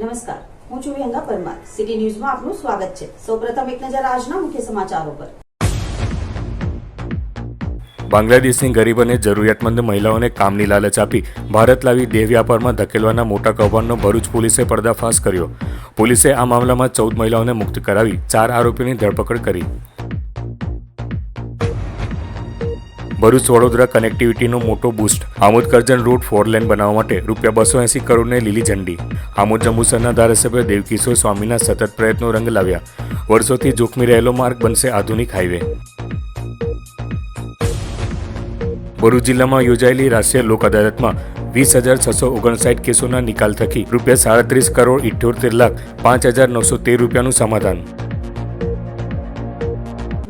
નમસ્કાર. હું છું વિહંગા પરમાર. સિટી ન્યૂઝમાં આપનું સ્વાગત છે. સૌપ્રથમ એક નજર આજના મુખ્ય સમાચારો પર. બાંગ્લાદેશની ગરીબ અને જરૂરિયાતમંદ મહિલાઓને કામની લાલચ આપી ભારત લાવી દેહ વ્યાપારમાં ધકેલવાના મોટા કૌભાંડનો ભરૂચ પોલીસે પર્દાફાશ કર્યો. પોલીસે આ મામલામાં ચૌદ મહિલાઓને મુક્ત કરાવી ચાર આરોપીની ધરપકડ કરી. ભરૂચ વડોદરા કનેક્ટિવિટીનો મોટો boost Amod Karjan route four lane બનાવવા માટે રૂપિયા બસો એંસી કરોડને લીલી ઝંડી. આમોદ જંબુસરના ધારાસભ્ય દેવકિશોર સ્વામીના સતત પ્રયત્નો રંગ લાવ્યા. વર્ષોથી જોખમી રહેલો માર્ગ બનશે આધુનિક હાઈવે ભરૂચ જિલ્લામાં યોજાયેલી રાષ્ટ્રીય લોક અદાલતમાં વીસ હજાર છસો ઓગણસાઠ કેસોના નિકાલ થકી રૂપિયા સાડત્રીસ કરોડ ઇઠ્યોતેર લાખ પાંચ હજાર નવસો તેર રૂપિયાનું સમાધાન.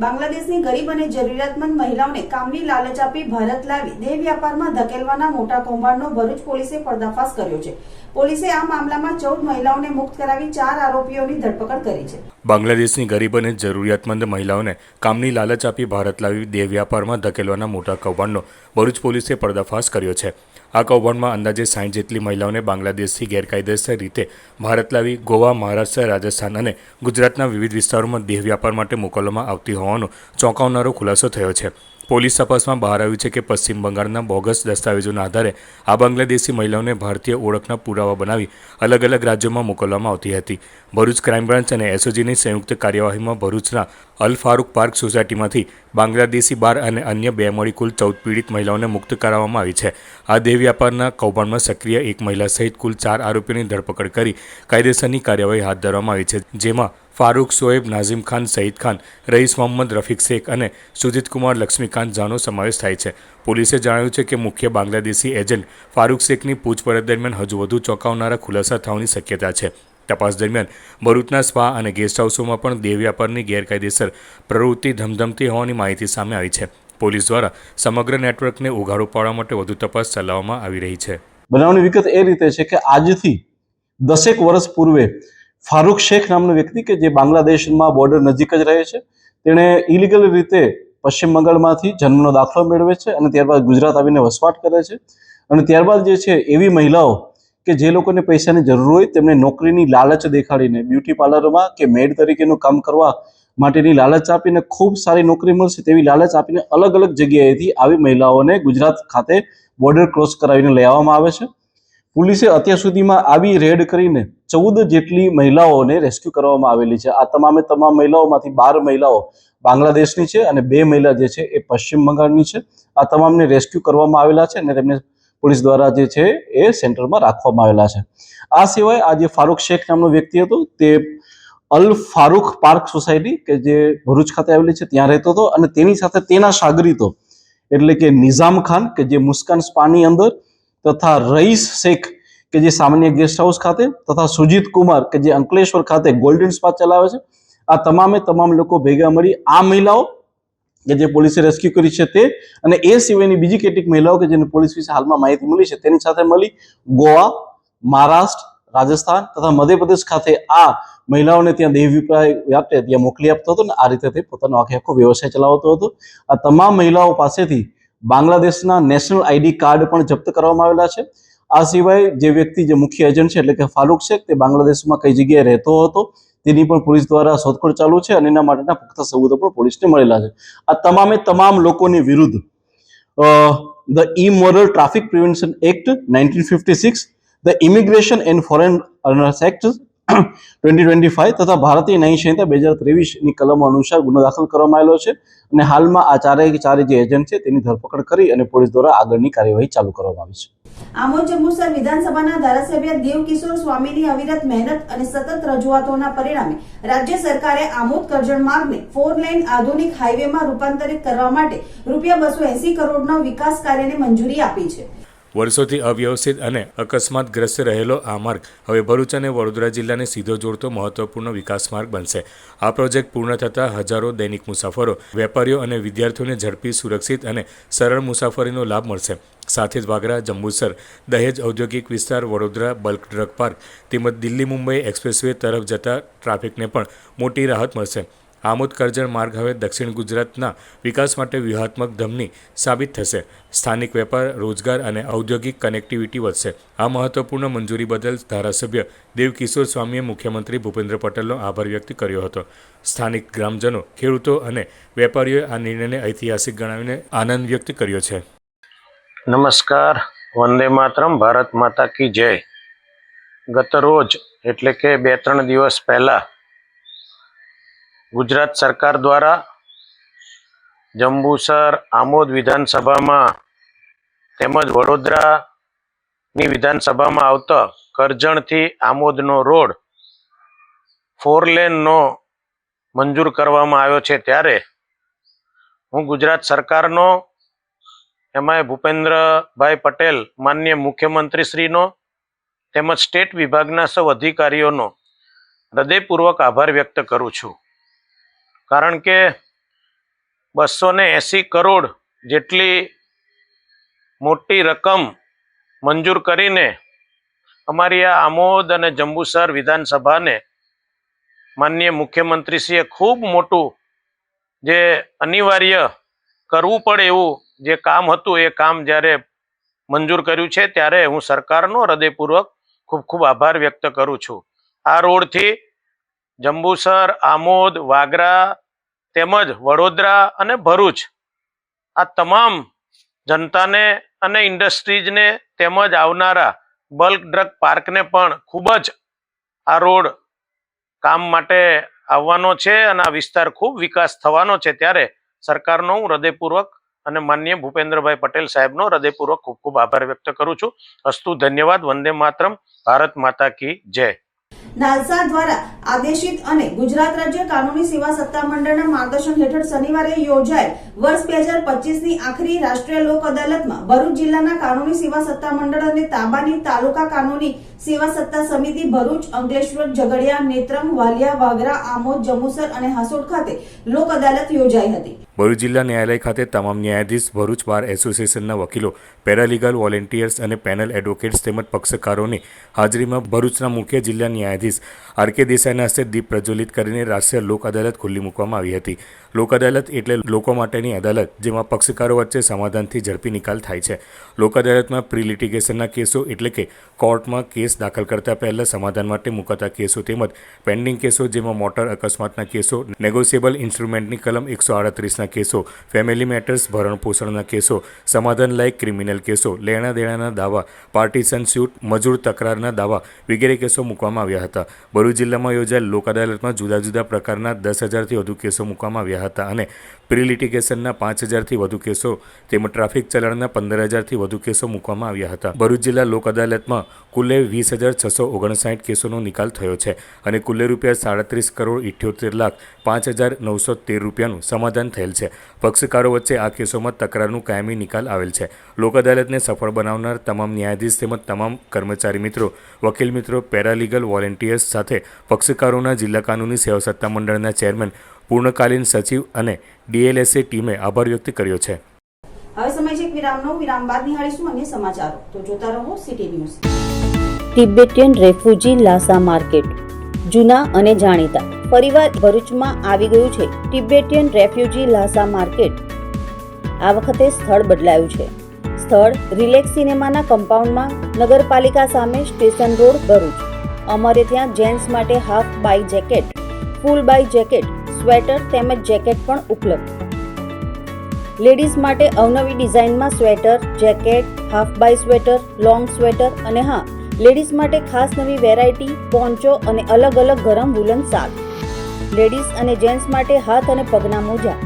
બાંગ્લાદેશની ગરીબ અને જરૂરિયાતમંદ મહિલાઓને કામની લાલચ આપી ભારત લાવી દેહ વ્યાપારમાં ધકેલવાના મોટા કૌભાંડનો ભરૂચ પોલીસે પર્દાફાશ કર્યો છે. પોલીસે આ મામલામાં ચૌદ મહિલાઓને મુક્ત કરાવી ચાર આરોપીઓની ધરપકડ કરી છે. બાંગ્લાદેશની ગરીબ અને જરૂરિયાતમંદ મહિલાઓને કામની લાલચ આપી ભારત લાવી દેહ વ્યાપારમાં ધકેલવાના મોટા કૌભાંડનો ભરૂચ પોલીસે પર્દાફાશ કર્યો છે. આ કૌભાંડમાં અંદાજે સાઠ જેટલી મહિલાઓને બાંગ્લાદેશથી ગેરકાયદેસર રીતે ભારત લાવી ગોવા, મહારાષ્ટ્ર, રાજસ્થાન અને ગુજરાતના વિવિધ વિસ્તારોમાં દેહ વ્યાપાર માટે મોકલવામાં આવતી હોવાનો ચોંકાવનારો ખુલાસો થયો છે. પોલીસ તપાસમાં બહાર આવ્યું છે કે પશ્ચિમ બંગાળના બોગસ દસ્તાવેજોના આધારે આ બાંગ્લાદેશી મહિલાઓને ભારતીય ઓળખના પુરાવા બનાવી અલગ અલગ રાજ્યોમાં મોકલવામાં આવતી હતી. ભરૂચ ક્રાઇમ બ્રાન્ચ અને એસઓજીની સંયુક્ત કાર્યવાહીમાં ભરૂચના અલ ફારૂક પાર્ક સોસાયટીમાંથી બાંગ્લાદેશી બાર અને અન્ય બે મળી કુલ ચૌદ પીડિત મહિલાઓને મુક્ત કરાવવામાં આવી છે. આ દેહ વ્યાપારના કૌભાંડમાં સક્રિય એક મહિલા સહિત કુલ ચાર આરોપીની ધરપકડ કરી કાયદેસરની કાર્યવાહી હાથ ધરવામાં આવી છે, જેમાં ફારૂક શોએબ નાઝીમ ખાન, સઈદ ખાન, રઈસ મોહમ્મદ, રફીક શેખ અને સુજીતકુમાર લક્ષ્મીકાંત ઝાનો સમાવેશ થાય છે. પોલીસે જણાવ્યું છે કે મુખ્ય બાંગ્લાદેશી એજન્ટ ફારૂક શેખની પૂછપરછ દરમિયાન હજુ વધુ ચોંકાવનારા ખુલાસા થવાની શક્યતા છે. તપાસ દરમિયાન ભરૂચના સ્પા અને ગેસ્ટ હાઉસોમાં પણ દેહ વ્યાપારની ગેરકાયદેસર પ્રવૃત્તિ ધમધમતી હોવાની માહિતી સામે આવી છે. પોલીસ દ્વારા સમગ્ર નેટવર્કને ઉઘાડો પાડવા માટે વધુ તપાસ ચલાવવામાં આવી રહી છે. બનાવની વિગત એ રીતે છે કે આજથી દસેક વર્ષ પૂર્વે ફારૂક શેખ નામનો વ્યક્તિ કે જે બાંગ્લાદેશમાં બોર્ડર નજીક જ રહે છે. તેણે ઇલીગલ રીતે પશ્ચિમ બંગાળમાંથી જન્મનો દાખલો મેળવે છે અને ત્યારબાદ ગુજરાત આવીને વસવાટ કરે છે. અને ત્યારબાદ જે છે, એવી મહિલાઓ કે જે લોકોને પૈસાની જરૂર હોય, તેમને નોકરીની લાલચ દેખાડીને બ્યુટી પાર્લરમાં કે મેડ તરીકેનું કામ કરવા માટેની લાલચ આપીને ખૂબ સારી નોકરી મળશે તેવી લાલચ આપીને અલગ અલગ જગ્યાએથી આવી મહિલાઓને ગુજરાત ખાતે બોર્ડર ક્રોસ કરાવીને લઈ આવવામાં આવે છે. પોલીસે અત્યાર સુધીમાં આવી રેડ કરીને ચૌદ જેટલી મહિલાઓને રેસ્ક્યુ કરવામાં આવેલી છે. આ તમામે તમામ મહિલાઓમાંથી બાર મહિલાઓ બાંગ્લાદેશની છે અને બે મહિલા જે છે એ પશ્ચિમ બંગાળની છે. આ તમામને રેસ્ક્યુ કરવામાં આવેલા છે અને તેમને પોલીસ દ્વારા જે છે એ સેન્ટરમાં રાખવામાં આવેલા છે. આ સિવાય આ જે ફારૂક શેખ નામનો વ્યક્તિ હતો. તે અલ ફારૂક પાર્ક સોસાયટી કે જે ભરૂચ ખાતે આવેલી છે, ત્યાં રહેતો હતો અને તેની સાથે તેના સાગરીતો એટલે કે નિઝામ ખાન કે જે મુસ્કાન સ્પાની અંદર તથા રઈસ શેખ કે જે સામાન્ય ગેસ્ટ હાઉસ ખાતે તથા સુજીત કુમાર કે જે અંકલેશ્વર ખાતે ગોલ્ડન સ્પા ચલાવે છે. આ તમામે તમામ લોકો ભેગા મળી આ મહિલાઓ કે જે પોલીસે રેસ્ક્યુ કરી છે તે અને એ સિવાયની બીજી કેટલીક મહિલાઓ કે જેને પોલીસ વિશે હાલમાં માહિતી મળી છે તેની સાથે મળી ગોવા, મહારાષ્ટ્ર, રાજસ્થાન તથા મધ્યપ્રદેશ ખાતે આ મહિલાઓને ત્યાં દેહ વિપ્રાય વ્યાપે ત્યાં મોકલી આપતો હતો ને આ રીતે તે પોતાનો આખે આખો વ્યવસાય ચલાવતો હતો. આ તમામ મહિલાઓ પાસેથી બાંગ્લાદેશના નેશનલ આઈડી કાર્ડ પણ જપ્ત કરવામાં આવેલા છે. આ સિવાય જે વ્યક્તિ, જે મુખ્ય એજન્ટ છે, એટલે કે ફારૂક શેખ, તે બાંગ્લાદેશમાં કઈ જગ્યાએ રહેતો હતો, તેની પણ પોલીસ દ્વારા શોધખોળ ચાલુ છે અને એના માટેના પુખ્ત સબૂતો પણ પોલીસને મળેલા છે. આ તમામે તમામ લોકોની વિરુદ્ધ the Immoral Traffic Prevention Act nineteen fifty six, the Immigration and Foreign Act twenty twenty five તથા ભારતીય ન્યાય સંહિતા બે હજાર ત્રેવીસની કલમો અનુસાર ગુનો દાખલ કરવામાં આવેલો છે અને હાલમાં આ ચારેય ચારે જે એજન્ટ છે તેની ધરપકડ કરી અને પોલીસ દ્વારા આગળની કાર્યવાહી ચાલુ કરવામાં આવી છે. આમોદ જંબુસર વિધાનસભાના ધારાસભ્ય દેવકિશોર સ્વામીની અવિરત મહેનત અને સતત રજૂઆતોના પરિણામે રાજ્ય સરકારે આમોદ કરજણ માર્ગને ફોર લાઇન આધુનિક હાઈવેમાં રૂપાંતરિત કરવા માટે રૂપિયા બસો એસી કરોડના વિકાસ કાર્યને મંજૂરી આપી છે. વર્ષોથી અવ્યવસ્થિત અને અકસ્માતગ્રસ્ત રહેલો આ માર્ગ હવે ભરૂચ અને વડોદરા જિલ્લાને સીધો જોડતો મહત્વપૂર્ણ વિકાસ માર્ગ બનશે. આ પ્રોજેક્ટ પૂર્ણ થતાં હજારો દૈનિક મુસાફરો, વેપારીઓ અને વિદ્યાર્થીઓને ઝડપી, સુરક્ષિત અને સરળ મુસાફરીનો લાભ મળશે. સાથે જ વાગરા, જંબુસર, દહેજ ઔદ્યોગિક વિસ્તાર, વડોદરા બલ્ક ડ્રગ પાર્ક તેમજ દિલ્હી મુંબઈ એક્સપ્રેસવે તરફ જતા ટ્રાફિકને પણ મોટી રાહત મળશે. આમોદ કરજણ માર્ગ હવે દક્ષિણ ગુજરાતના વિકાસ માટે વ્યૂહાત્મક ધમની સાબિત થશે. સ્થાનિક વેપાર, રોજગાર અને ઔદ્યોગિક કનેક્ટિવિટી વધશે. આ મહત્વપૂર્ણ મંજૂરી બદલ ધારાસભ્ય દેવકિશોર સ્વામીએ મુખ્યમંત્રી ભૂપેન્દ્ર પટેલનો આભાર વ્યક્ત કર્યો હતો. સ્થાનિક ગ્રામજનો, ખેડૂતો અને વેપારીઓએ આ નિર્ણયને ઐતિહાસિક ગણાવીને આનંદ વ્યક્ત કર્યો છે. નમસ્કાર. વંદે માતરમ. ભારત માતા કી જય. ગત રોજ, એટલે કે બે ત્રણ દિવસ પહેલા ગુજરાત સરકાર દ્વારા જંબુસર આમોદ વિધાનસભામાં તેમજ વડોદરાની વિધાનસભામાં આવતા કરજણથી આમોદનો રોડ ફોર લેનનો મંજૂર કરવામાં આવ્યો છે ત્યારે હું ગુજરાત સરકારનો એમાંય ભૂપેન્દ્રભાઈ પટેલ, માન્ય મુખ્યમંત્રીશ્રીનો તેમજ સ્ટેટ વિભાગના સૌ અધિકારીઓનો હૃદયપૂર્વક આભાર વ્યક્ત કરું છું. કારણ કે બસો ને એંસી કરોડ જેટલી મોટી રકમ મંજૂર કરીને અમારી આ આમોદ અને જંબુસર વિધાનસભાને માનનીય મુખ્યમંત્રીશ્રીએ ખૂબ મોટું જે અનિવાર્ય કરવું પડે એવું જે કામ હતું એ કામ જ્યારે મંજૂર કર્યું છે ત્યારે હું સરકારનો હૃદયપૂર્વક ખૂબ ખૂબ આભાર વ્યક્ત કરું છું. આ રોડથી જંબુસર, આમોદ, વાગરા, તેમજ વડોદરા અને ભરૂચ. આ તમામ જનતાને અને ઇન્ડસ્ટ્રીઝને તેમજ આવનારા બલ્ક ડ્રગ પાર્કને પણ ખૂબ જ આ રોડ કામ માટે આવવાનો છે અને આ વિસ્તાર ખૂબ વિકાસ થવાનો છે ત્યારે સરકારનો હું હૃદયપૂર્વક અને માન્ય ભૂપેન્દ્રભાઈ પટેલ સાહેબનો હૃદયપૂર્વક ખૂબ ખૂબ આભાર વ્યક્ત કરું છું. અસ્તુ ધન્યવાદ, વંદે માતરમ, ભારત માતા કી જય. નાલસા દ્વારા આદેશિત અને ગુજરાત રાજ્ય કાનૂની સેવા સત્તામંડળના માર્ગદર્શન હેઠળ શનિવારે યોજાયેલ વર્ષ બે હજાર પચીસની આખરી રાષ્ટ્રીય લોક અદાલતમાં ભરૂચ જિલ્લાના કાનૂની સેવા સત્તામંડળ અને તાબાની તાલુકા કાનૂની સેવા સત્તા સમિતિ ભરૂચ, અંકલેશ્વર, ઝઘડિયા નેત્રમ વાલિયા, વાગરા, આમોદ, જમુસર અને હાસોડ ખાતે લોક અદાલત યોજાઈ હતી. ભરૂચ જિલ્લા ન્યાયાલય ખાતે તમામ ન્યાયાધીશ, ભરૂચ બાર એસોસિએશનના વકીલો, પેરાલીગલ વોલેન્ટિયર્સ અને પેનલ એડવોકેટ્સ તેમજ પક્ષકારોની હાજરીમાં ભરૂચના મુખ્ય જિલ્લા ન્યાયાધીશ આર કે દેસાઈના હસ્તે દીપ પ્રજ્વલિત કરીને રાષ્ટ્રીય લોક અદાલત ખુલ્લી મૂકવામાં આવી હતી. લોક અદાલત એટલે લોકો માટેની અદાલત, જેમાં પક્ષકારો વચ્ચે સમાધાનથી ઝડપી નિકાલ થાય છે. લોક અદાલતમાં પ્રી લિટિગેશનના કેસો એટલે કે કોર્ટમાં કેસ દાખલ કરતા પહેલા સમાધાન માટે મુકાતા કેસો તેમજ પેન્ડિંગ કેસો, જેમાં મોટર અકસ્માતના કેસો, નેગોશિયેબલ ઇન્સ્ટ્રુમેન્ટની કલમ એકસો આડત્રીસના કેસો, ફેમિલી મેટર્સ, ભરણ પોષણના કેસો, સમાધાન લાયક ક્રિમિનલ કેસો લેણા દેણાના દાવા, પાર્ટીશન સ્યુટ, મજૂર તકરારના દાવા વગેરે કેસો મૂકવામાં આવ્યા હતા. ભરૂચ જિલ્લામાં યોજાયેલ લોક અદાલતમાં જુદા જુદા પ્રકારના દસ હજારથી વધુ કેસો મૂકવામાં આવ્યા હતા અને પ્રિલિટિગેશનના પાંચ હજારથી વધુ કેસો તેમજ ટ્રાફિક ચલણના પંદર હજારથી વધુ કેસો મૂકવામાં આવ્યા હતા. ભરૂચ જિલ્લા લોક અદાલતમાં કુલે વીસ હજાર છસો ઓગણસાઠ કેસોનો નિકાલ થયો છે અને કુલે રૂપિયા સાડત્રીસ કરોડ ઇઠ્યોતેર લાખ પાંચ હજાર નવસો તેર રૂપિયાનું સમાધાન થયેલ છે. પક્ષકારો વચ્ચે આ કેસોમાં તકરારનું કાયમી નિકાલ આવેલ છે. લોક અદાલતને સફળ બનાવનાર તમામ ન્યાયાધીશ તેમજ તમામ કર્મચારી મિત્રો, વકીલ મિત્રો, પેરાલીગલ વોલેન્ટિયર્સ સાથે પક્ષકારોના જિલ્લા કાનૂની સેવા સત્તા મંડળના ચેરમેન પૂર્ણકાલીન સચિવ અને ડીએલએસએ ટીમે આભાર વ્યક્ત કર્યો છે. હવે સમય છે વિરામનો વિરામ બાદ નિહાળીશું અન્ય સમાચારો. તો જોતા રહો City News. Tibetan refugee Lhasa market. જૂના અને જાણીતા. ફરીવાર ભરૂચમાં આવી ગયું છે તિબેટિયન રેફ્યુજી લાસા માર્કેટ. આ વખતે સ્થળ બદલાયું છે. સ્થળ રિલેક્સ સિનેમાના કમ્પાઉન્ડમાં નગરપાલિકા સામે સ્ટેશન રોડ ભરૂચ. અમારે ત્યાં જેન્ટ્સ માટે હાફ બાય જેકેટ ફૂલ બાય જેકેટ સ્વેટર તેમજ જેકેટ પણ ઉપલબ્ધ. લેડીઝ માટે અવનવી ડિઝાઇનમાં સ્વેટર, જેકેટ, હાફ બાય સ્વેટર, લોંગ સ્વેટર અને હા, લેડીઝ માટે ખાસ નવી વેરાયટી, પોન્ચો અને અલગ અલગ ગરમ વુલન શાક લેડીઝ અને જેન્ટ્સ માટે હાથ અને પગના મોજા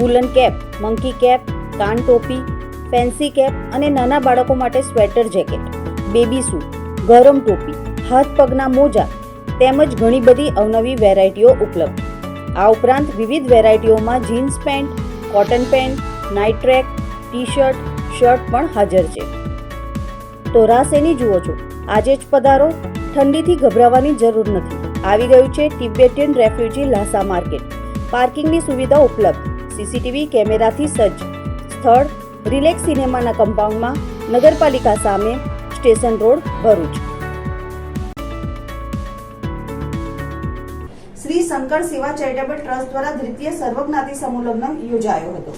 વુલન કેપ મંકી કેપ કાન ટોપી ફેન્સી કેપ અને નાના બાળકો માટે સ્વેટર જેકેટ બેબી સૂટ ગરમ ટોપી, હાથ પગના મોજા તેમજ ઘણી બધી અવનવી વેરાયટીઓ ઉપલબ્ધ. આ ઉપરાંત વિવિધ વેરાયટીઓમાં jeans pant, cotton pant night track T shirt shirt પણ હાજર છે. તો રાસ એની જુઓ છો. આજે જ પધારો. ઠંડીથી ગભરાવાની જરૂર નથી. આવી ગયું છે તિબેટિયન રેફ્યુજી લાસા માર્કેટ. પાર્કિંગની સુવિધા ઉપલબ્ધ. સીસીટીવી કેમેરાથી સજ્જ. સ્થળ, રિલેક્સ સિનેમાના કમ્પાઉન્ડમાં, નગરપાલિકા સામે, સ્ટેશન રોડ ભરૂચ. શ્રી શંકર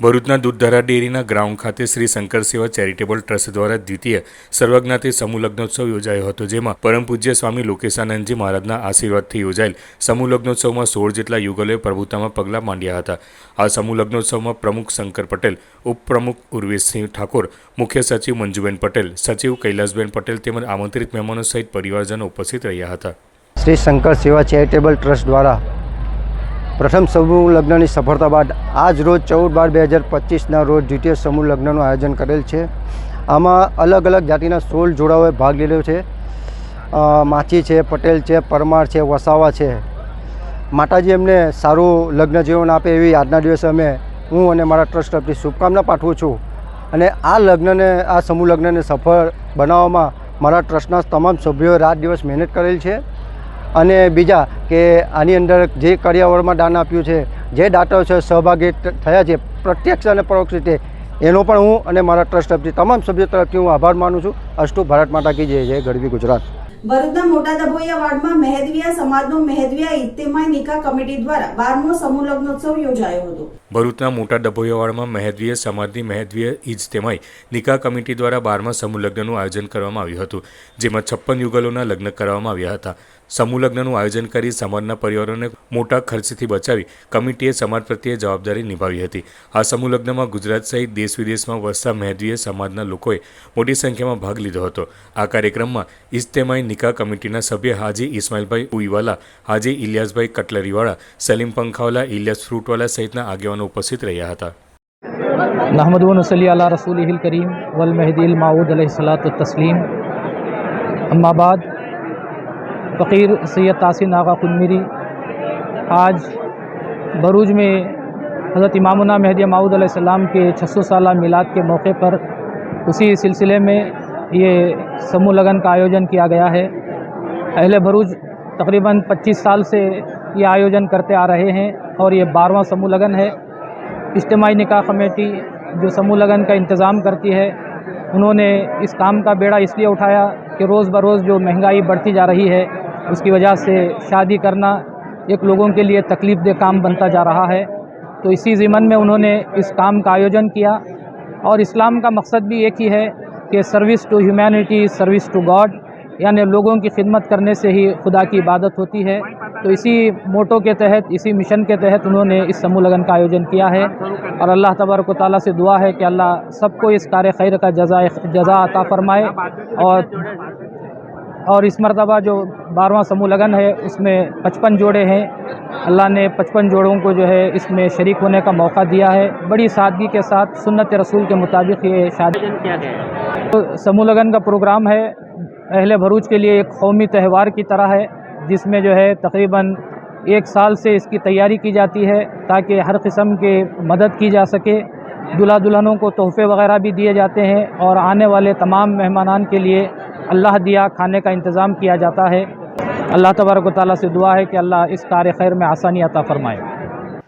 ભરૂચના દૂધધારા ડેરીના ગ્રાઉન્ડ ખાતે શ્રી શંકર સેવા ચેરિટેબલ ટ્રસ્ટ દ્વારા દ્વિતીય સર્વજ્ઞાતિ સમૂહ લગ્નોત્સવ યોજાયો હતો, જેમાં પરમ પૂજ્ય સ્વામી લોકેશાનંદજી મહારાજના આશીર્વાદથી યોજાયેલ સમૂહ લગ્નોત્સવમાં સોળ જેટલા યુગલોએ પ્રભુતામાં પગલાં માંડ્યા હતા. આ સમૂહ લગ્નોત્સવમાં પ્રમુખ શંકર પટેલ, ઉપપ્રમુખ ઉર્વેશસિંહ ઠાકોર, મુખ્ય સચિવ મંજુબેન પટેલ, સચિવ કૈલાસબેન પટેલ તેમજ આમંત્રિત મહેમાનો સહિત પરિવારજનો ઉપસ્થિત રહ્યા હતા. શ્રી શંકર સેવા ચેરિટેબલ ટ્રસ્ટ દ્વારા પ્રથમ સમૂહ લગ્નની સફળતા બાદ આજ રોજ ચૌદ બાર બે હજાર પચીસના રોજ દ્વિતીય સમૂહ લગ્નનું આયોજન કરેલ છે. આમાં અલગ અલગ જાતિના સોળ જોડાઓએ ભાગ લીધો છે. માછી છે, પટેલ છે, પરમાર છે, વસાવા છે. માતાજી એમને સારું લગ્ન જીવન આપે એવી આજના દિવસે અમે હું અને મારા ટ્રસ્ટ તરફથી શુભકામના પાઠવું છું. અને આ લગ્નને, આ સમૂહ લગ્નને સફળ બનાવવામાં મારા ટ્રસ્ટના તમામ સભ્યોએ રાત દિવસ મહેનત કરેલ છે. અને બીજા કે આની અંદર જે કર્યાવરણમાં દાન આપ્યું છે જે દાતાઓ છે સહભાગી થયા છે પ્રત્યક્ષ અને પરોક્ષ રીતે એનો પણ હું અને મારા ટ્રસ્ટ તરફથી તમામ સભ્યો તરફથી હું આભાર માનું છું. અસ્તુ ભારત માતા કી જય જય ગરવી ગુજરાત. ભરૂચના મોટા દબોયા વાર્ડમાં મહેદવિયા સમાજનો મહેદવિયા ઇજ્તેમાઈ નિકા કમિટી દ્વારા બારમો સમૂહ લગ્નોત્સવ યોજાયો હતો. ભરૂચના મોટા ડભોયાવાડમાં મહેદવીય સમાજની મહેદવીય ઇજ્તેમાઈ નિકા કમિટી દ્વારા બારમા સમૂહ લગ્નનું આયોજન કરવામાં આવ્યું હતું જેમાં છપ્પન યુગલોના લગ્ન કરવામાં આવ્યા હતા. સમૂહ લગ્નનું આયોજન કરી સમાજના પરિવારોને મોટા ખર્ચથી બચાવી કમિટીએ સમાજ પ્રત્યે જવાબદારી નિભાવી હતી આ સમૂહ લગ્નમાં ગુજરાત સહિત દેશ વિદેશમાં વસતા મહેદવીય સમાજના લોકોએ મોટી સંખ્યામાં ભાગ લીધો હતો આ કાર્યક્રમમાં ઇજ્તેમાઈ નિકા કમિટીના સભ્ય હાજી ઇસ્માઇલભાઈ ઉઈવાલા હાજી ઇલિયાસભાઈ કટલરીવાળા સલીમ પંખાવાલા ઇલિયાસ ફ્રૂટવાલા સહિતના આગેવાનો ઉપસ્થિત રહ્યા હતા नहमद वसली अला रसूल करीम वलमहदिल माऊद सलात तस्लीम अम्माबाद फ़कीर सैयद तासिन आगा कुलमिरी आज बरूज में हज़रत इमामुना महदी माऊद सलाम के 600 साल मिलाद के मौके पर उसी सिलसिले में ये समूह लगन का आयोजन किया गया है। अहले भरूज तकरीबन 25 साल से ये आयोजन करते आ रहे हैं और ये बारहवां समूह लगन है। इज्तमाही निकाह कमेटी जो समूह लगन का इंतज़ाम करती है, उन्होंने इस काम का बेड़ा इसलिए उठाया कि रोज़ बरोज़ जो महँगाई बढ़ती जा रही है उसकी वजह से शादी करना एक लोगों के लिए तकलीफ़ दे काम बनता जा रहा है। तो इसी ज़िमन में उन्होंने इस काम का आयोजन किया और इस्लाम का मकसद भी एक ही है कि service to humanity service to God यानी लोगों की खिदमत करने से ही खुदा की इबादत होती है। तो इसी मोटो के तहत, इसी मिशन के तहत उन्होंने इस समूह लगन का आयोजन किया है और अल्लाह तबारक ताली से दुआ है कि अल्लाह सबको इस कार खैर का जजा जजा अता फरमाए और और इस मरतबा जो बारहवां समूह लगन है उसमें पचपन जोड़े हैं। अल्लाह ने पचपन जोड़ों को जो है इसमें शरीक होने का मौका दिया है। बड़ी सादगी के साथ सुन्नत रसूल के मुताबिक ये शादी तो समूह लगन का प्रोग्राम है। अहले भरूच के लिए एक कौमी त्यौहार की तरह है जिसमें जो है तकरीबन एक साल से इसकी तैयारी की जाती है ताकि हर किस्म के मदद की जा सके। दुल्हा दुल्हनों को तोहफे वगैरह भी दिए जाते हैं और आने वाले तमाम मेहमानान के लिए अल्लाह दिया खाने का इंतज़ाम किया जाता है अल्लाह तबारक व ताली से दुआ है कि अल्लाह इस कार्य खैर में आसानी अता फरमाए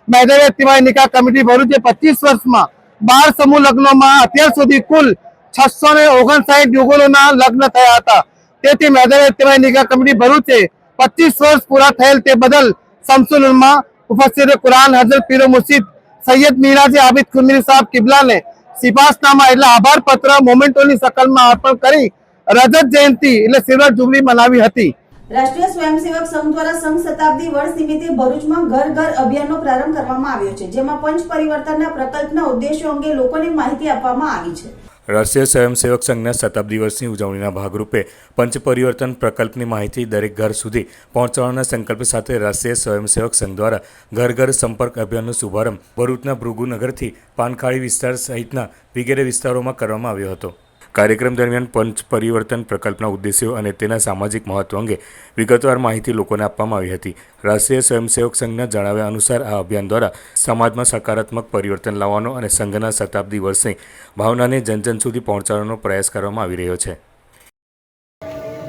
મેદાને તિવાઈ નિકાહ કમિટી ભરૂચે પચીસ વર્ષમાં બાર સમૂહ લગ્નોમાં અત્યાર સુધી કુલ છસો ને ઓગણસાઠ યુગલોના લગ્ન થયા હતા તેથી મેદાને તિવાઈ નિકાહ કમિટી ભરૂચે પચીસ વર્ષ પૂરા થયેલ તે બદલ શમસુલમાં મુફસ્સિર કુરાન હજરત પીરો મુર્શિદ સૈયદ મીરાજી આબિદ ખુમીરી સાહેબ કિબલાને સિપાસનામા એટલે આભાર પત્ર મોમેન્ટોની શકલમાં અર્પણ કરી રજત જયંતિ એટલે સિલ્વર જુબલી મનાવી હતી. રાષ્ટ્રીય સ્વયંસેવક સંઘ દ્વારા સંઘ શતાબ્દી વર્ષ નિમિત્તે ભરૂચમાં ઘર ઘર અભિયાનનો પ્રારંભ કરવામાં આવ્યો છે જેમાં પંચ પરિવર્તનના પ્રકલ્પના ઉદ્દેશો અંગે લોકોને માહિતી આપવામાં આવી છે. રાષ્ટ્રીય સ્વયંસેવક સંઘના શતાબ્દી વર્ષની ઉજવણીના ભાગરૂપે પંચ પરિવર્તન પ્રકલ્પની માહિતી દરેક ઘર સુધી પહોંચાડવાના સંકલ્પ સાથે રાષ્ટ્રીય સ્વયંસેવક સંઘ દ્વારા ઘર ઘર સંપર્ક અભિયાનનો શુભારંભ ભરૂચના ભૃગુનગરથી પાનખાળી વિસ્તાર સહિતના વગેરે વિસ્તારોમાં કરવામાં આવ્યો હતો. કાર્યક્રમ દરમિયાન પંચ પરિવર્તન પ્રકલ્પના ઉદ્દેશ્યો અને તેના સામાજિક મહત્વ અંગે વિગતવાર માહિતી લોકોને આપવામાં આવી હતી. રાષ્ટ્રીય સ્વયંસેવક સંઘના જણાવ્યા અનુસાર આ અભિયાન દ્વારા સમાજમાં સકારાત્મક પરિવર્તન લાવવાનો અને સંઘના શતાબ્દી વર્ષની ભાવનાને જન જન સુધી પહોંચાડવાનો પ્રયાસ કરવામાં આવી રહ્યો છે.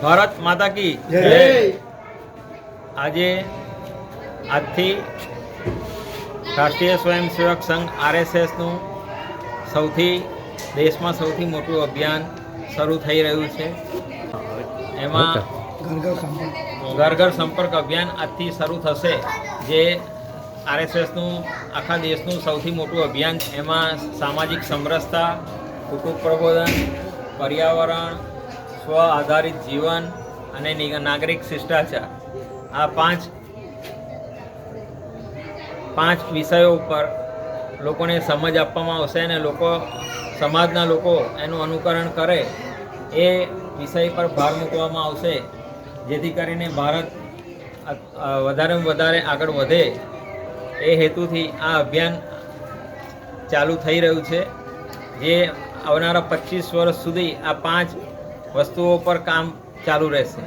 ભારત માતા કી આજે આજથી રાષ્ટ્રીય સ્વયંસેવક સંઘ આરએસએસનું સૌથી દેશમાં સૌથી મોટું અભિયાન શરૂ થઈ રહ્યું છે. એમાં ઘર ઘર સંપર્ક. અભિયાન આજથી શરૂ થશે જે આરએસએસનું આખા દેશનું સૌથી મોટું અભિયાન એમાં સામાજિક સમરસતા કુટુંબ પ્રબોધન પર્યાવરણ સ્વ આધારિત જીવન અને નાગરિક શિષ્ટાચાર. આ પાંચ પાંચ વિષયો ઉપર લોકોને સમજ આપવામાં આવશે અને લોકો સમાજના લોકો એનું અનુકરણ કરે એ વિષય પર ભાર મૂકવામાં આવશે. જેથી કરીને ભારત વધારેમાં વધારે આગળ વધે એ હેતુથી આ અભિયાન ચાલુ થઈ રહ્યું છે. જે આવનારા પચીસ વર્ષ સુધી આ પાંચ વસ્તુઓ પર કામ ચાલુ રહેશે.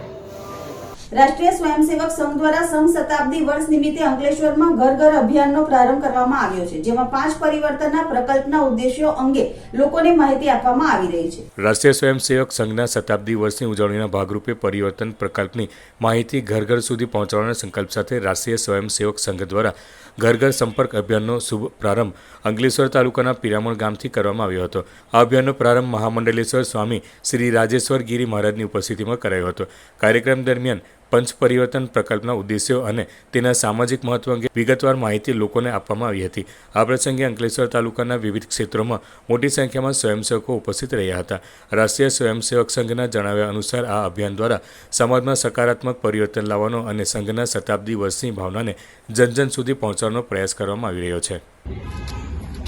રાષ્ટ્રીય સ્વયંસેવક સંઘ દ્વારા સંઘ શતાબ્દી વર્ષ નિમિત્તે અંકલેશ્વરમાં ઘર ઘર અભિયાનનો પ્રારંભ કરવામાં આવ્યો છે, જેમાં પાંચ પરિવર્તનના પ્રકલ્પના ઉદ્દેશ્યો અંગે લોકોને માહિતી આપવામાં આવી રહી છે. રાષ્ટ્રીય સ્વયંસેવક સંઘના શતાબ્દી વર્ષની ઉજવણીના ભાગરૂપે પરિવર્તન પ્રકલ્પની માહિતી ઘર ઘર સુધી પહોંચાડવાના સંકલ્પ સાથે રાષ્ટ્રીય સ્વયંસેવક સંઘ દ્વારા ઘર ઘર સંપર્ક અભિયાનનો શુભ પ્રારંભ અંકલેશ્વર તાલુકાના પિરામણ ગામથી કરવામાં આવ્યો હતો. આ અભિયાનનો પ્રારંભ મહામંડલેશ્વર સ્વામી શ્રી રાજેશ્વર ગીરી મહારાજની ઉપસ્થિતિમાં કરાયો હતો. કાર્યક્રમ દરમિયાન પંચ પરિવર્તન પ્રકલ્પના ઉદ્દેશ્યો અને તેના સામાજિક મહત્વ અંગે વિગતવાર માહિતી લોકોને આપવામાં આવી હતી આ પ્રસંગે અંકલેશ્વર તાલુકાના વિવિધ ક્ષેત્રોમાં મોટી સંખ્યામાં સ્વયંસેવકો ઉપસ્થિત રહ્યા હતા રાષ્ટ્રીય સ્વયંસેવક સંઘના જણાવ્યા અનુસાર આ અભિયાન દ્વારા સમાજમાં સકારાત્મક પરિવર્તન લાવવાનો અને સંઘના શતાબ્દી વર્ષની ભાવનાને જન જન સુધી પહોંચાડવાનો પ્રયાસ કરવામાં આવી રહ્યો છે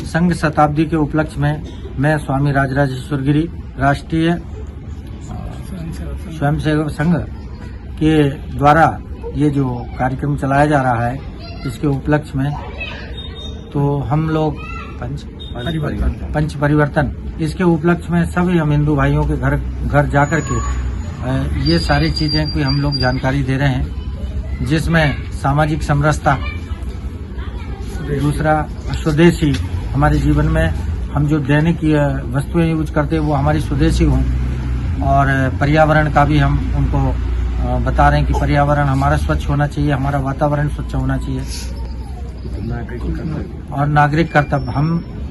संघ शताब्दी के उपलक्ष्य में मैं स्वामी राजराजेश्वर गिरी राष्ट्रीय स्वयंसेवक संघ के द्वारा ये जो कार्यक्रम चलाया जा रहा है इसके उपलक्ष्य में तो हम लोग पंच परिवर्तन। पंच परिवर्तन। इसके उपलक्ष्य में सभी हम हिंदू भाइयों के घर घर जाकर के ये सारी चीज़ें की हम लोग जानकारी दे रहे हैं जिसमें सामाजिक समरसता दूसरा स्वदेशी हमारे जीवन में हम जो दैनिक वस्तुएँ यूज़ करते हैं वो हमारी स्वदेशी हों और पर्यावरण का भी हम उनको बता रहे हैं कि पर्यावरण हमारा स्वच्छ होना चाहिए हमारा वातावरण स्वच्छ होना चाहिए। और नागरिक कर्तव्य हम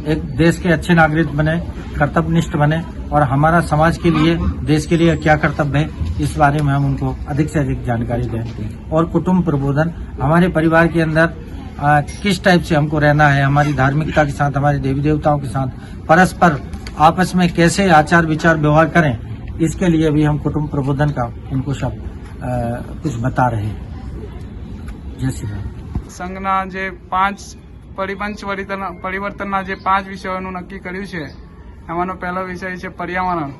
एक देश के अच्छे नागरिक बने कर्तव्यनिष्ठ बने और हमारा समाज के लिए देश के लिए क्या कर्तव्य है इस बारे में हम उनको अधिक से अधिक जानकारी दें। और कुटुंब प्रबोधन हमारे परिवार के अंदर आ, किस टाइप से हमको रहना है हमारी धार्मिकता के साथ हमारे देवी देवताओं के साथ परस्पर आपस में कैसे आचार विचार व्यवहार करें इसके लिए भी हम कुटुंब प्रबोधन का उनको आ, कुछ बता रहे हैं जय श्री राम સંઘના જે પાંચ પરિપંચ પરિવર્તન પરિવર્તનના જે પાંચ વિષયોનું નક્કી કર્યું છે એમાંનો પહેલો વિષય છે પર્યાવરણ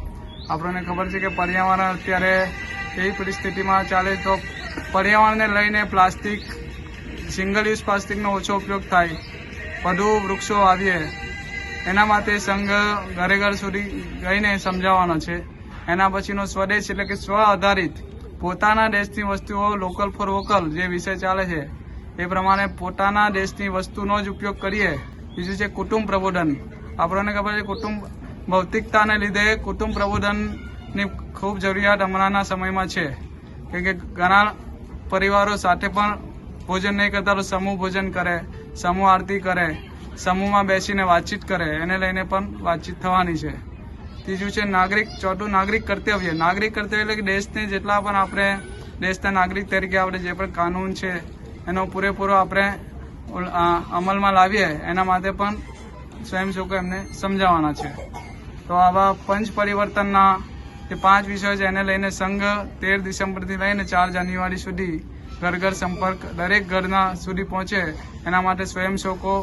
આપણને ખબર છે કે પર્યાવરણ અત્યારે એવી પરિસ્થિતિમાં ચાલે તો પર્યાવરણને લઈને પ્લાસ્ટિક સિંગલ યુઝ પ્લાસ્ટિકનો ઓછો ઉપયોગ થાય વધુ વૃક્ષો આવીએ એના માટે સંઘ ઘરે ઘર સુધી ગઈને સમજાવવાનો છે એના પછીનો સ્વદેશ એટલે કે સ્વ આધારિત પોતાના દેશની વસ્તુઓ લોકલ ફોર વોકલ જે વિષય ચાલે છે, એ પ્રમાણે પોતાના દેશની વસ્તુનો જ ઉપયોગ કરીએ. બીજું છે કુટુંબ પ્રબોધન. આપણને ખબર છે કુટુંબ, ભૌતિકતાને લીધે કુટુંબ પ્રબોધનની ખૂબ જરૂરિયાત હમણાંના સમયમાં છે. કેમ કે ઘણા પરિવારો સાથે પણ ભોજન નહીં કરતા તો સમૂહ ભોજન કરે, સમૂહ આરતી કરે, સમૂહમાં બેસીને વાતચીત કરે, એને લઈને પણ વાતચીત થવાની છે. ત્રીજું છે નાગરિક, ચોથું નાગરિક કર્તવ્ય. નાગરિક કર્તવ્ય એટલે કે દેશને જેટલા પણ આપણે, દેશના નાગરિક તરીકે આપણે જે પણ કાનૂન છે, એનો પૂરેપૂરો આપણે અમલમાં લાવીએ, એના માટે પણ સ્વયંસેવકો એમને સમજાવવાના છે. તો આવા પંચ પરિવર્તનના જે પાંચ વિષયો છે, એને લઈને સંઘ તેર ડિસેમ્બરથી લઈને ચાર જાન્યુઆરી સુધી ઘર ઘર સંપર્ક દરેક ઘરના સુધી પહોંચે, એના માટે સ્વયંસેવકો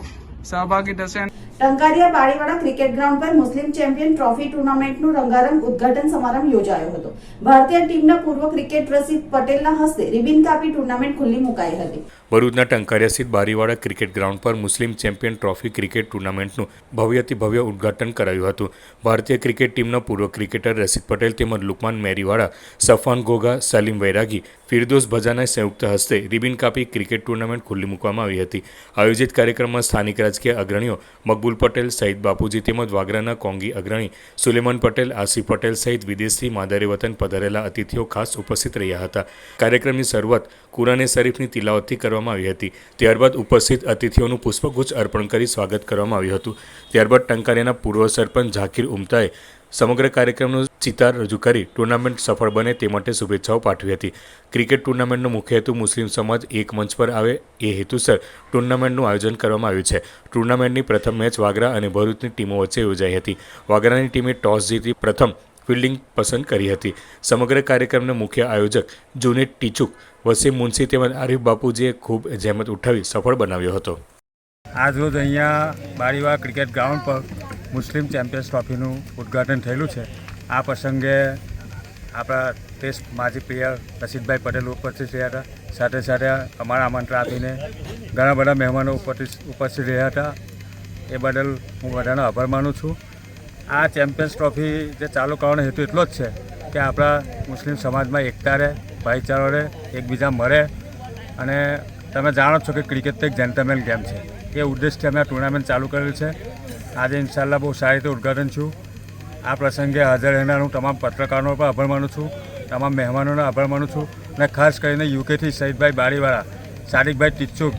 સહભાગી થશે ટંકારિયા બારીવાડા ક્રિકેટ ગ્રાઉન્ડ પર મુસ્લિમ ચેમ્પિયન ટ્રોફી ટુર્નામેન્ટનું રંગારંગ ઉદ્ઘાટન સમારંભ યોજાયો હતો. ભારતીય ટીમના પૂર્વ ક્રિકેટ રસિક પટેલના હસ્તે રિબિન કાપી ટુર્નામેન્ટ ખુલ્લી મુકાઈ હતી. ભરૂચના ટંકારિયા સ્થિત બારીવાડા ક્રિકેટ ગ્રાઉન્ડ પર મુસ્લિમ ચેમ્પિયન ટ્રોફી ક્રિકેટ ટુર્નામેન્ટનું ભવ્યથી ભવ્ય ઉદ્ઘાટન કરાયું હતું. ભારતીય ક્રિકેટ ટીમના પૂર્વ ક્રિકેટર રસિક પટેલ તેમજ લુકમાન મેરીવાડા સફાન ગોગા સલીમ વૈરાગી ફિરદોસ ભજાના સંયુક્ત હસ્તે રિબિન કાપી ક્રિકેટ ટુર્નામેન્ટ ખુલ્લી મૂકવામાં આવી હતી. આયોજિત કાર્યક્રમમાં સ્થાનિક રાજકીય અગ્રણીઓ મકબૂલ પટેલ સહિત બાપુજી તેમજ વાગરાના કોંગી અગ્રણી સુલેમાન પટેલ, આસિફ પટેલ સહિત વિદેશથી માદરે વતન પધારેલા અતિથિઓ ખાસ ઉપસ્થિત રહ્યા હતા. કાર્યક્રમની શરૂઆત કુરાને શરીફની તિલાવતથી કરવામાં આવી હતી. ત્યારબાદ ઉપસ્થિત અતિથિઓનું પુષ્પગુચ્છ અર્પણ કરી સ્વાગત કરવામાં આવ્યું હતું. ત્યારબાદ ટંકારીના પૂર્વ સરપંચ ઝાકીર ઉમતાએ સમગ્ર કાર્યક્રમનું ચિતાર રજૂ કરી ટુર્નામેન્ટ સફળ બને તે માટે શુભેચ્છાઓ પાઠવી હતી. ક્રિકેટ ટુર્નામેન્ટનો મુખ્ય હેતુ મુસ્લિમ સમાજ એક મંચ પર આવે એ હેતુસર ટુર્નામેન્ટનું આયોજન કરવામાં આવ્યું છે. ટુર્નામેન્ટની પ્રથમ મેચ વાગરા અને ભરૂચની ટીમો વચ્ચે યોજાઈ હતી. વાગરાની ટીમે ટોસ જીતી પ્રથમ ફિલ્ડિંગ પસંદ કરી હતી. સમગ્ર કાર્યક્રમના મુખ્ય આયોજક જુનેદ ટીચુક, વસીમ મુનશી તેમજ આરિફ બાપુજીએ ખૂબ જહેમત ઉઠાવી સફળ બનાવ્યો હતો. આજરોજ અહીંયા બારીવા ક્રિકેટ ગ્રાઉન્ડ પર મુસ્લિમ ચેમ્પિયન્સ ટ્રોફીનું ઉદ્ઘાટન થયેલું છે. આ પ્રસંગે આપણા દેશ માજી પ્રિય રશીદભાઈ પટેલ ઉપસ્થિત રહ્યા હતા. સાથે સાથે અમારા આમંત્રણ આપીને ઘણા બધા મહેમાનો ઉપસ્થિત રહ્યા હતા. એ બદલ હું બધાનો આભાર માનું છું. આ ચેમ્પિયન્સ ટ્રોફી જે ચાલુ કરવાનો હેતુ એટલો જ છે કે આપણા મુસ્લિમ સમાજમાં એકતા રહે, ભાઈચારો રહે, એકબીજા મળે અને તમે જાણો છો કે ક્રિકેટ તો એક જેન્ટલમેન ગેમ છે. એ ઉદ્દેશથી અમે આ ટુર્નામેન્ટ ચાલુ કરેલ છે. આજે ઇન્શાલ્લાહ બહુ સારી રીતે ઉદ્ઘાટન છું આ પ્રસંગે હાજર રહેનાર હું તમામ પત્રકારોનો પણ આભાર માનું છું, તમામ મહેમાનોનો આભાર માનું છું અને ખાસ કરીને યુકેથી શહીદભાઈ બારીવાળા, સાદિકભાઈ ટીચુક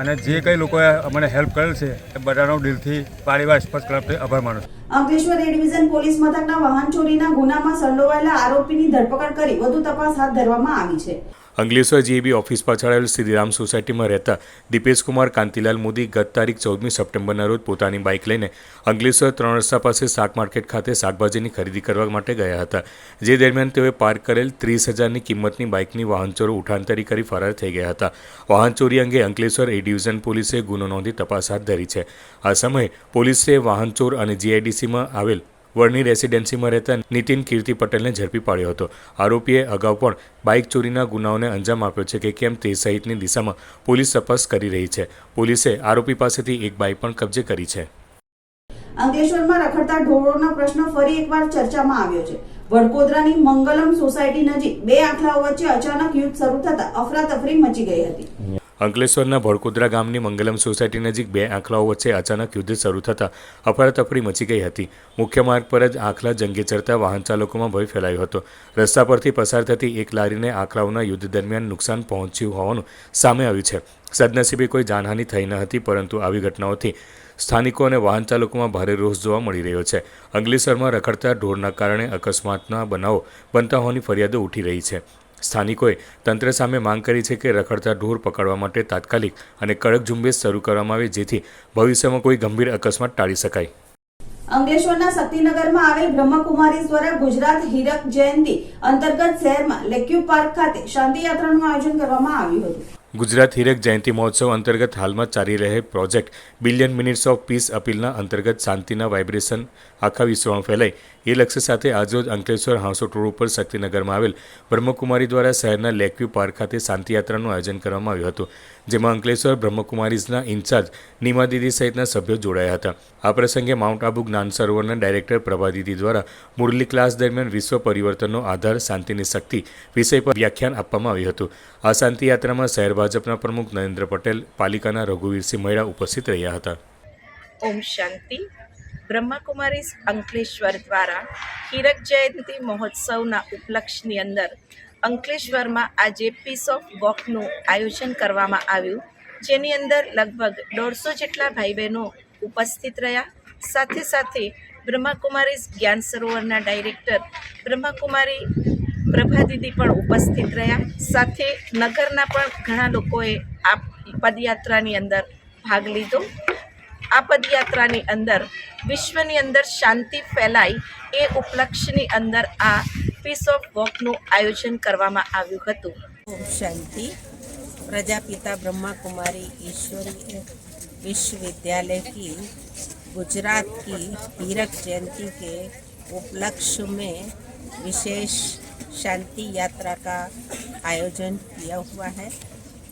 અને જે કંઈ લોકોએ અમને હેલ્પ કરેલ છે એ બધાનો દિલથી પારિવાર સ્પોર્ટ્સ ક્લબથી આભાર માનું છું. અંકલેશ્વર ડિવિઝન પોલીસ મથકના વાહન ચોરીના ગુનામાં સંડોવાયેલા આરોપીની ધરપકડ કરી વધુ તપાસ હાથ ધરવામાં આવી છે. અંકલેશ્વર જીએબી ઓફિસ પાછળ આવેલ શ્રીરામ સોસાયટીમાં રહેતા દીપેશકુમાર કાંતિલાલ મોદી ગત તારીખ ચૌદમી સપ્ટેમ્બરના રોજ પોતાની બાઇક લઈને અંગલેશ્વર ત્રણ રસ્તા પાસે શાક માર્કેટ ખાતે શાકભાજીની ખરીદી કરવા માટે ગયા હતા. જે દરમિયાન તેઓએ પાર્ક કરેલ ત્રીસ હજારની કિંમતની બાઇકની વાહનચોરો ઉઠાંતરી કરી ફરાર થઈ ગયા હતા. વાહનચોરી અંગે અંકલેશ્વર એ ડિવિઝન પોલીસે ગુનો નોંધી તપાસ હાથ ધરી છે. આ સમયે પોલીસે વાહનચોર અને જીઆઈડીસીમાં આવેલ વડની રેસિડેન્સીમાં રહેતા નીતિન કીર્તિ પટેલને ઝડપી પાડ્યો હતો. આરોપીએ અગાઉ પણ બાઇક ચોરીના ગુનાઓને અંજામ આપ્યો છે કે કેમ તે સહિતની દિશામાં પોલીસ તપાસ કરી રહી છે. પોલીસે આરોપી પાસેથી એક બાઇક પણ કબજે કરી છે. અંકલેશ્વરમાં રખડતા ઢોરોનો પ્રશ્ન ફરી એકવાર ચર્ચામાં આવ્યો છે. વડકોદરાની મંગલમ સોસાયટી નજીક બે આખલાઓ વચ્ચે અચાનક યુદ્ધ શરૂ થતા અફરાતફરી મચી ગઈ હતી. અંકલેશ્વરના ભડકોદરા ગામની મંગલમ સોસાયટી નજીક બે આંખલાઓ વચ્ચે અચાનક યુદ્ધ શરૂ થતાં અફરાતફરી મચી ગઈ હતી. મુખ્ય માર્ગ પર જ આંખલા જંગે ચડતા વાહન ચાલકોમાં ભય ફેલાયો હતો. રસ્તા પરથી પસાર થતી એક લારીને આંખલાઓના યુદ્ધ દરમિયાન નુકસાન પહોંચ્યું હોવાનું સામે આવ્યું છે. સદનસીબે કોઈ જાનહાનિ થઈ ન હતી, પરંતુ આવી ઘટનાઓથી સ્થાનિકો અને વાહન ચાલકોમાં ભારે રોષ જોવા મળી રહ્યો છે. અંકલેશ્વરમાં રખડતા ઢોરના કારણે અકસ્માતના બનાવો બનતા હોવાની ફરિયાદો ઉઠી રહી છે. સ્થાનિકોએ તંત્ર સામે માંગ કરી છે કે રખડતા ઢોર પકડવા માટે તાત્કાલિક અને કડક ઝુંબેશ શરૂ કરવામાં આવે જેથી ભવિષ્યમાં કોઈ ગંભીર અકસ્માત ટાળી શકાય. અંકલેશ્વરના શક્તિનગરમાં આવેલ બ્રહ્મકુમારી દ્વારા ગુજરાત હીરક જયંતિ અંતર્ગત શહેરમાં લેક્યુ પાર્ક ખાતે શાંતિ યાત્રાનું આયોજન કરવામાં આવ્યું હતું. ગુજરાત હીરક જયંતિ મહોત્સવ અંતર્ગત હાલમાં ચાલી રહે project billion minutes of peace અપીલના અંતર્ગત શાંતિના વાઇબ્રેશન આખા વિશ્વમાં ફેલાય એ લક્ષ્ય સાથે આજરોજ અંકલેશ્વર હાંસોટ રોડ ઉપર શક્તિનગરમાં આવેલ બ્રહ્મકુમારી દ્વારા શહેરના લેકવ્યુ પાર્ક ખાતે શાંતિ યાત્રાનું આયોજન કરવામાં આવ્યું હતું, જેમાં અંકલેશ્વર બ્રહ્મકુમારીઝના ઇન્ચાર્જ નીમા સહિતના સભ્યો જોડાયા હતા. આ પ્રસંગે માઉન્ટ આબુ જ્ઞાન સરોવરના ડાયરેક્ટર પ્રભા દ્વારા મુરલી ક્લાસ દરમિયાન વિશ્વ પરિવર્તનનો આધાર, શાંતિની શક્તિ વિષય પર વ્યાખ્યાન આપવામાં આવ્યું હતું. આ શાંતિયાત્રામાં શહેર ભાજપના પ્રમુખ નરેન્દ્ર પટેલ, પાલિકાના રઘુવીરસિંહ મૈડા ઉપસ્થિત રહ્યા હતા. ઓમ શાંતિ. બ્રહ્માકુમારી અંકલેશ્વર દ્વારા હીરક જયંતિ મહોત્સવના ઉપલક્ષની અંદર અંકલેશ્વરમાં આજે પીસ ઓફ વોકનું આયોજન કરવામાં આવ્યું, જેની અંદર લગભગ દોઢસો જેટલા ભાઈ બહેનો ઉપસ્થિત રહ્યા. સાથે સાથે બ્રહ્માકુમારી જ્ઞાન સરોવરના ડાયરેક્ટર બ્રહ્માકુમારી પ્રભા દીદી પણ ઉપસ્થિત રહ્યા. સાથે નગરના પણ ઘણા લોકોએ આ પદયાત્રાની અંદર ભાગ લીધો. આ પદયાત્રાની અંદર વિશ્વની અંદર શાંતિ ફેલાય એ ઉપલક્ષની અંદર આ પીસ ઓફ વોકનું આયોજન કરવામાં આવ્યું હતું ओम शांति प्रजापिता ब्रह्मा कुमारी ईश्वरीय विश्वविद्यालय की गुजरात की हीरक जयंती के उपलक्ष्य में विशेष शांति यात्रा का आयोजन किया हुआ है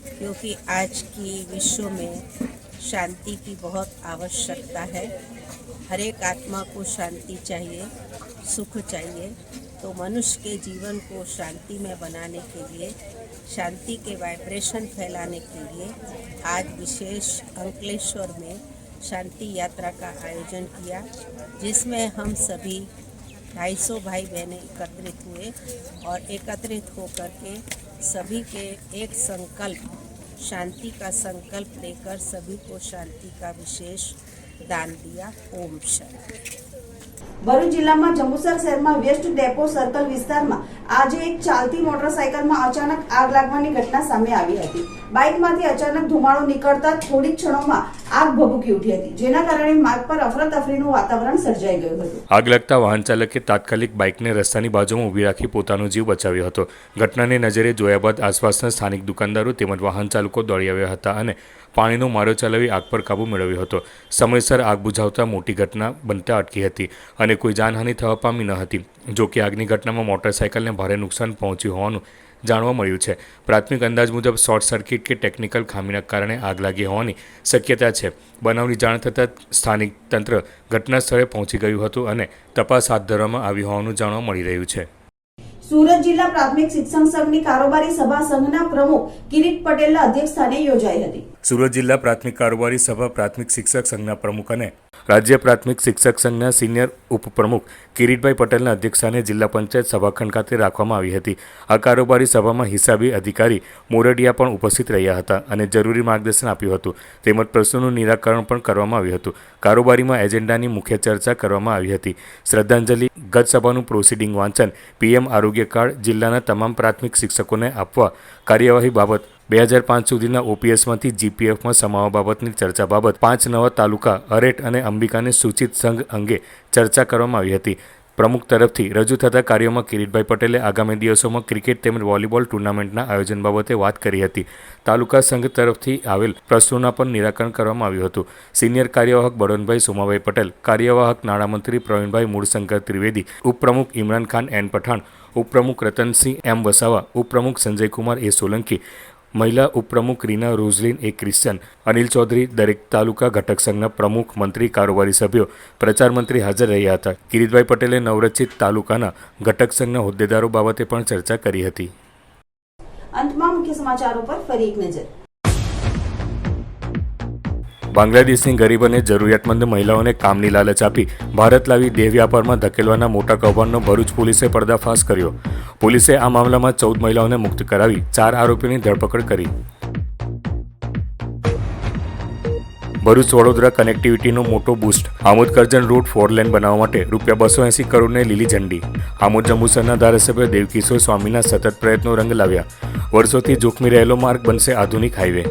क्योंकि आज की विश्व में शांति की बहुत आवश्यकता है। हर एक आत्मा को शांति चाहिए, सुख चाहिए। तो मनुष्य के जीवन को शांति में बनाने के लिए, शांति के वाइब्रेशन फैलाने के लिए आज विशेष अंकलेश्वर में शांति यात्रा का आयोजन किया, जिसमें हम सभी ढाई सौ भाई बहनें एकत्रित हुए और एकत्रित होकर के सभी के एक संकल्प शांति का संकल्प लेकर सभी को शांति का विशेष दान दिया ओम शांति ભરૂચ જિલ્લામાં જંબુસર શહેરમાં વેસ્ટ ડેપો સર્કલ વિસ્તારમાં આજે એક ચાલતી મોટરસાયકલમાં અચાનક આગ લાગવાની ઘટના સામે આવી હતી બાઇકમાંથી અચાનક ધુમાડો નીકળતા થોડીક ક્ષણોમાં આગ ભભૂકી ઉઠી હતી, જેના કારણે માર્ગ પર અફરાતફરીનું વાતાવરણ સર્જાઈ ગયું હતું. આગ લગતા વાહન ચાલકે તાત્કાલિક બાઇકને રસ્તાની બાજુમાં ઊભી રાખી પોતાનો જીવ બચાવ્યો હતો. ઘટનાને નજરે જોયા બાદ આસપાસના સ્થાનિક દુકાનદારો તેમજ વાહન ચાલકો દોડી આવ્યા હતા અને પાણીનો મારો ચલાવી આગ પર કાબૂ મેળવ્યો હતો. સમયસર આગ બુઝાવતા મોટી ઘટના બનતા અટકી હતી અને કોઈ જાનહાનિ થવા પામી ન હતી. જો કે આગની ઘટનામાં મોટરસાયકલને ભારે નુકસાન પહોંચ્યું હોવાનું જાણવા મળ્યું છે. પ્રાથમિક અંદાજ મુજબ શોર્ટ સર્કિટ કે ટેકનિકલ ખામીના કારણે આગ લાગી હોવાની શક્યતા છે. બનાવની જાણ થતાં સ્થાનિક તંત્ર ઘટના સ્થળે પહોંચી ગયું હતું અને તપાસ હાથ ધરવામાં આવી હોવાનું જાણવા મળી રહ્યું છે. સુરત જિલ્લા પ્રાથમિક શિક્ષણ સંઘની કારોબારી સભા સંઘના પ્રમુખ કિરીટ પટેલના અધ્યક્ષસ્થાને યોજાઈ હતી. સુરત જિલ્લા પ્રાથમિક કારોબારી સભા પ્રાથમિક શિક્ષક સંઘના પ્રમુખ અને રાજ્ય પ્રાથમિક શિક્ષક સંઘના સિનિયર ઉપપ્રમુખ કિરીટભાઈ પટેલના અધ્યક્ષસ્થાને જિલ્લા પંચાયત સભાખંડ ખાતે રાખવામાં આવી હતી. આ કારોબારી સભામાં હિસાબી અધિકારી મોરડિયા પણ ઉપસ્થિત રહ્યા હતા અને જરૂરી માર્ગદર્શન આપ્યું હતું. તેમજ પ્રશ્નોનું નિરાકરણ પણ કરવામાં આવ્યું હતું. કારોબારીમાં એજન્ડાની મુખ્ય ચર્ચા કરવામાં આવી હતી. શ્રદ્ધાંજલિ, ગત સભાનું પ્રોસિડિંગ વાંચન, પીએમ આરોગ્ય કાર્ડ જિલ્લાના તમામ પ્રાથમિક શિક્ષકોને આપવા કાર્યવાહી બાબત બે હજાર પાંચ સુધીના ઓપીએસમાંથી જીપીએફમાં સમાવવા બાબતની ચર્ચા બાબત પાંચ નવા તાલુકા અરેટ અને અંબિકાને સૂચિત સંઘ અંગે ચર્ચા કરવામાં આવી હતી. પ્રમુખ તરફથી રજૂ થતા કાર્યોમાં કિરીટભાઈ પટેલે આગામી દિવસોમાં ક્રિકેટ તેમજ વોલીબોલ ટુર્નામેન્ટના આયોજન બાબતે વાત કરી હતી. તાલુકા સંઘ તરફથી આવેલ પ્રશ્નોના પણ નિરાકરણ કરવામાં આવ્યું હતું. સિનિયર કાર્યવાહક બળવંતભાઈ સોમાભાઈ પટેલ, કાર્યવાહક નાણામંત્રી પ્રવીણભાઈ મૂળશંકર ત્રિવેદી, ઉપપ્રમુખ ઇમરાન ખાન એન પઠાણ, ઉપપ્રમુખ રતનસિંહ એમ વસાવા, ઉપપ્રમુખ સંજયકુમાર એ સોલંકી મહિલા ઉપપ્રમુખ Reena Roselyn A Christian. Anil Chaudhary દરેક તાલુકા ઘટક સંઘના પ્રમુખ, મંત્રી, કારોબારી સભ્યો, પ્રચાર મંત્રી હાજર રહ્યા હતા. કિરીટભાઈ પટેલે નવરચિત તાલુકાના ઘટક સંઘના હોદ્દેદારો બાબતે પણ ચર્ચા કરી હતી. અંતમાં મુખ્ય સમાચારો પર ફરી એક નજર. બાંગ્લાદેશની ગરીબ અને જરૂરિયાતમંદ મહિલાઓને કામની લાલચ આપી ભારત લાવી દેહ વ્યાપારમાં ધકેલવાના મોટા કૌભાંડનો ભરૂચ પોલીસે પર્દાફાશ કર્યો. પોલીસે આ મામલામાં ચૌદ મહિલાઓને મુક્ત કરાવી ચાર આરોપીની ધરપકડ કરી. ભરૂચ વડોદરા કનેક્ટિવિટીનો મોટો boost. Amod Karjan route four lane બનાવવા માટે રૂપિયા બસો એંસી કરોડને લીલી ઝંડી. આમોદ જંબુસરના ધારાસભ્ય દેવકિશોર સ્વામીના સતત પ્રયત્નો રંગ લાવ્યા. વર્ષોથી જોખમી રહેલો માર્ગ બનશે આધુનિક હાઈવે.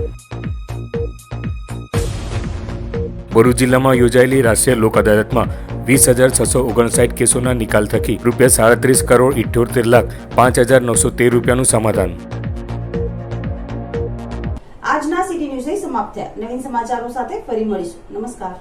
ભરૂચ જિલ્લામાં યોજાયેલી રાષ્ટ્રીય લોક અદાલતમાં વીસ હજાર છસો ઓગણસાઠ કેસોના નિકાલ થકી રૂપિયા સાડત્રીસ કરોડ ઇઠ્યોતેર લાખ પાંચ હજાર નવસો તેર રૂપિયાનું સમાધાન. આજના સિટી ન્યૂઝ સમાપ્ત થયા. નવીન સમાચારો સાથે ફરી મળીશું. નમસ્કાર.